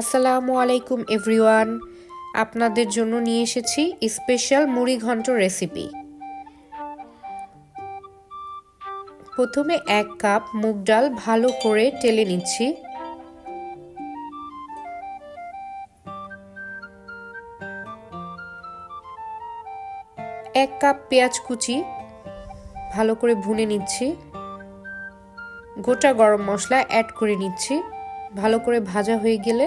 আসসালামু আলাইকুম, এভরিওয়ান। আপনাদের জন্য নিয়ে এসেছি স্পেশাল মুড়ি ঘন্ট রেসিপি। প্রথমে এক কাপ মুগ ডাল ভালো করে টেলে নিচ্ছি। এক কাপ পেঁয়াজ কুচি ভালো করে ভুনে নিচ্ছি। গোটা গরম মশলা অ্যাড করে নিচ্ছি। ভালো করে ভাজা হয়ে গেলে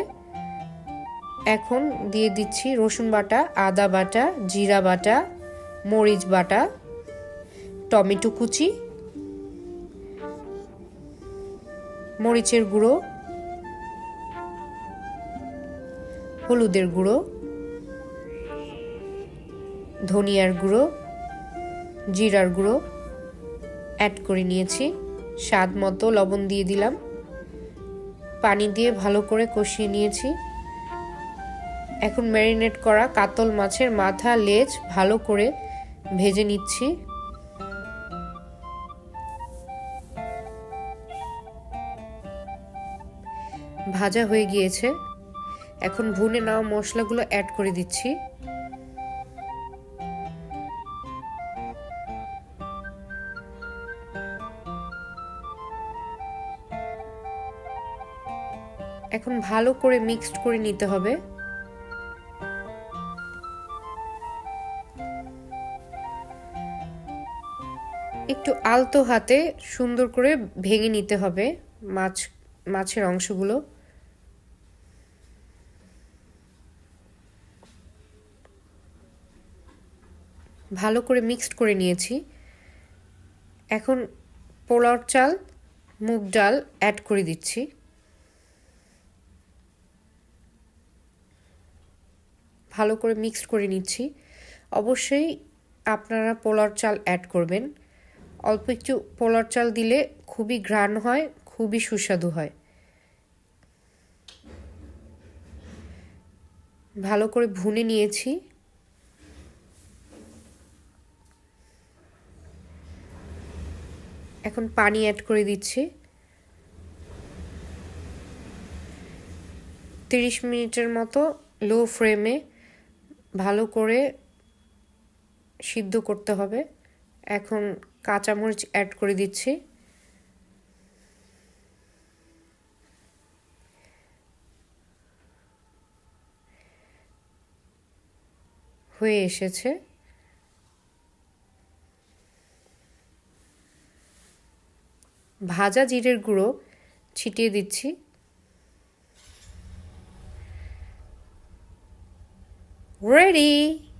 এখন দিয়ে দিচ্ছি রসুন বাটা, আদা বাটা, জিরা বাটা, মরিচ বাটা, টমেটো কুচি, মরিচের গুঁড়ো, হলুদের গুঁড়ো, ধনিয়ার গুঁড়ো, জিরার গুঁড়ো অ্যাড করে নিয়েছি। স্বাদ মতো লবণ দিয়ে দিলাম। পানি দিয়ে ভালো করে কষিয়ে নিয়েছি। এখন ম্যারিনেট করা কাতল মাছের মাথা, লেজ ভালো করে ভেজে নিচ্ছি। ভাজা হয়ে গিয়েছে। এখন ভুনে নেওয়া মশলাগুলো অ্যাড করে দিচ্ছি। এখন ভালো করে মিক্সড করে নিতে হবে। একটু আলতো হাতে সুন্দর করে ভেঙে নিতে হবে মাছ, মাছের অংশগুলো। ভালো করে মিক্সড করে নিয়েছি। এখন পোলাও চাল, মুগ ডাল অ্যাড করে দিচ্ছি। ভালো করে মিক্সড করে নিচ্ছি। অবশ্যই আপনারা পোলার চাল অ্যাড করবেন। অল্প একটু পোলার চাল দিলে খুবই ঘ্রাণ হয়, খুবই সুস্বাদু হয়। ভালো করে ভুনে নিয়েছি। এখন পানি অ্যাড করে দিচ্ছি। তিরিশ মিনিটের মতো লো ফ্লেমে ভালো করে সিদ্ধ করতে হবে। এখন কাঁচামরিচ অ্যাড করে দিচ্ছি। হয়ে এসেছে। ভাজা জিরের গুঁড়ো ছিটিয়ে দিচ্ছি। Ready!